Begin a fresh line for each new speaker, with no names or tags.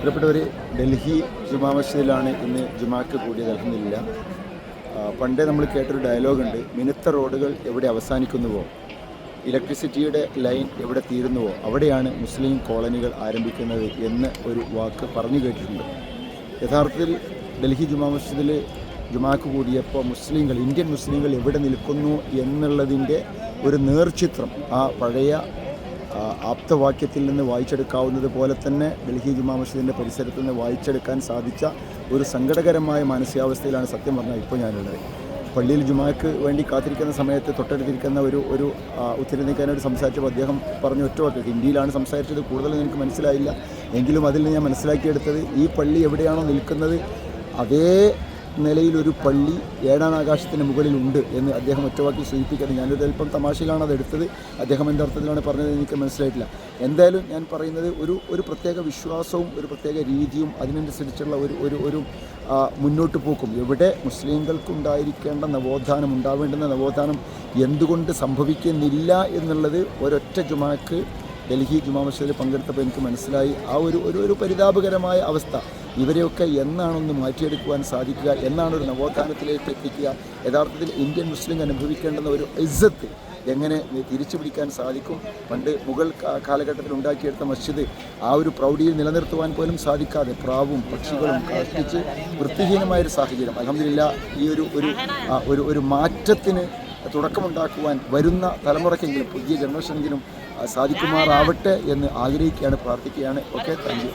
പ്രിയപ്പെട്ടവർ ഡൽഹി ജുമാ മസ്ജിദിലാണ് ഇന്ന് ജുമാക്ക് കൂടിയത് അലഹമില്ല പണ്ടേ നമ്മൾ കേട്ടൊരു ഡയലോഗുണ്ട് മിനുത്ത റോഡുകൾ എവിടെ അവസാനിക്കുന്നുവോ? ഇലക്ട്രിസിറ്റിയുടെ ലൈൻ എവിടെ തീരുന്നുവോ? അവിടെയാണ് മുസ്ലിം കോളനികൾ ആരംഭിക്കുന്നത് എന്ന് ഒരു വാക്ക് പറഞ്ഞു കേട്ടിട്ടുണ്ട്. യഥാർത്ഥത്തിൽ ഡൽഹി ജുമാ മസ്ജിദിൽ ജുമാക്ക് കൂടിയപ്പോൾ മുസ്ലിങ്ങൾ ഇന്ത്യൻ മുസ്ലിങ്ങൾ എവിടെ നിൽക്കുന്നു എന്നുള്ളതിന്റെ ഒരു നേർചിത്രം ആ പഴയ ആപ്തവാക്യത്തിൽ നിന്ന് വായിച്ചെടുക്കാവുന്നത് പോലെ തന്നെ ഡൽഹി ജുമാ മസ്ജിദിന്റെ പരിസരത്ത് നിന്ന് വായിച്ചെടുക്കാൻ സാധിച്ച ഒരു സങ്കടകരമായ മാനസികാവസ്ഥയിലാണ് സത്യം പറഞ്ഞാൽ ഇപ്പോൾ ഞാനുള്ളത്. പള്ളിയിൽ ജുമാക്ക് വേണ്ടി കാത്തിരിക്കുന്ന സമയത്ത് തൊട്ടടുത്തിരിക്കുന്ന ഒരു ഒരു ആ, ഉത്തരനിൽക്കാനായിട്ട് സംസാരിച്ചപ്പോൾ അദ്ദേഹം പറഞ്ഞ ഒറ്റ വാക്ക് ഹിന്ദിയിലാണ് സംസാരിച്ചത്. കൂടുതൽ എനിക്ക് മനസ്സിലായില്ല. എങ്കിലും അതിൽ നിന്ന് ഞാൻ മനസ്സിലാക്കിയെടുത്തത് ഈ പള്ളി എവിടെയാണോ നിൽക്കുന്നത് അതേ നിലയിൽ ഒരു പള്ളി ഏഴാം ആകാശത്തിന് മുകളിലുണ്ട് എന്ന് അദ്ദേഹം ഒറ്റവാക്കി സൂചിപ്പിക്കുന്നത് ഞാനൊരു അല്പം തമാശയിലാണ് അത് എടുത്തത്. അദ്ദേഹം എന്റെ അർത്ഥത്തിലാണ് പറഞ്ഞത് എനിക്ക് മനസ്സിലായിട്ടില്ല. എന്തായാലും ഞാൻ പറയുന്നത് ഒരു ഒരു പ്രത്യേക വിശ്വാസവും ഒരു പ്രത്യേക രീതിയും അതിനനുസരിച്ചുള്ള ഒരു ഒരു ഒരു മുന്നോട്ട് പോക്കും. എവിടെ മുസ്ലിങ്ങൾക്കുണ്ടായിരിക്കേണ്ട നവോത്ഥാനം ഉണ്ടാവേണ്ടുന്ന നവോത്ഥാനം എന്തുകൊണ്ട് സംഭവിക്കുന്നില്ല എന്നുള്ളത് ഒരൊറ്റ ജുമാക്ക് ഡൽഹി ജുമാ മസ്ജിദിൽ പങ്കെടുത്തപ്പോൾ എനിക്ക് മനസ്സിലായി. ആ ഒരു ഒരു പരിതാപകരമായ അവസ്ഥ. ഇവരെയൊക്കെ എന്നാണൊന്ന് മാറ്റിയെടുക്കുവാൻ സാധിക്കുക എന്നാണ് ഒരു നവോത്ഥാനത്തിലേക്ക് എത്തിക്കുക? യഥാർത്ഥത്തിൽ ഇന്ത്യൻ മുസ്ലിം അനുഭവിക്കേണ്ടുന്ന ഒരു ഇസ്സത്ത് എങ്ങനെ തിരിച്ചു പിടിക്കാൻ സാധിക്കും? പണ്ട് മുഗൾ കാലഘട്ടത്തിൽ ഉണ്ടാക്കിയെടുത്ത മസ്ജിദ് ആ ഒരു പ്രൗഢിയിൽ നിലനിർത്തുവാൻ പോലും സാധിക്കാതെ പ്രാവും പക്ഷികളും കാഷ്ടിച്ച് വൃത്തിഹീനമായൊരു സാഹചര്യം. അലഹമില്ല ഈ ഒരു ഒരു ഒരു മാറ്റത്തിന് തുടക്കമുണ്ടാക്കുവാൻ വരുന്ന തലമുറയ്ക്കെങ്കിലും പുതിയ ജനറേഷനെങ്കിലും സാധിക്കുമാറാവട്ടെ എന്ന് ആഗ്രഹിക്കുകയാണ് പ്രാർത്ഥിക്കുകയാണ്. Okay thank you.